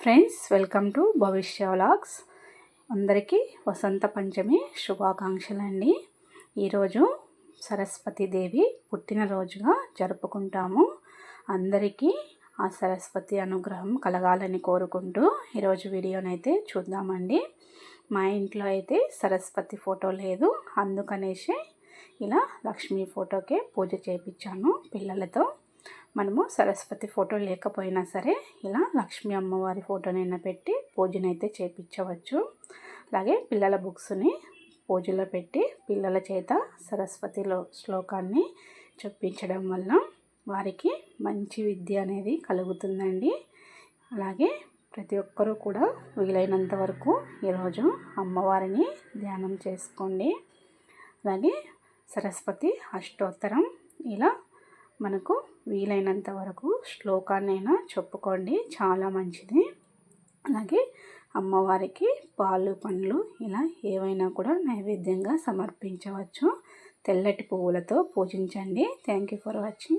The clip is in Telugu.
Friends welcome to Bhavishya vlogs అందరికీ వసంత పంచమి శుభాకాంక్షలు అండి ఈరోజు సరస్వతీదేవి పుట్టినరోజుగా జరుపుకుంటాము. అందరికీ ఆ సరస్వతి అనుగ్రహం కలగాలని కోరుకుంటూ ఈరోజు వీడియోనైతే చూద్దామండి. మా ఇంట్లో అయితే సరస్వతి ఫోటో లేదు. అందుకనేసి ఇలా లక్ష్మీ ఫోటోకే పూజ చేయించాను పిల్లలతో. మనము సరస్వతి ఫోటో లేకపోయినా సరే ఇలా లక్ష్మీ అమ్మవారి ఫోటోనైనా పెట్టి పూజనైతే చేపించవచ్చు అలాగే పిల్లల బుక్స్ని పూజలో పెట్టి పిల్లల చేత సరస్వతిలో శ్లోకాన్ని చెప్పించడం వల్ల వారికి మంచి విద్య అనేది కలుగుతుందండి. అలాగే ప్రతి ఒక్కరూ కూడా వీలైనంత వరకు ఈరోజు అమ్మవారిని ధ్యానం చేసుకోండి. అలాగే సరస్వతి అష్టోత్తరం ఇలా మనకు వీలైనంత వరకు శ్లోకాన్నైనా చెప్పుకోండి. చాలా మంచిది. అలాగే అమ్మవారికి పాలు పండ్లు ఇలా ఏవైనా కూడా నైవేద్యంగా సమర్పించవచ్చు. తెల్లటి పువ్వులతో పూజించండి. Thank you for watching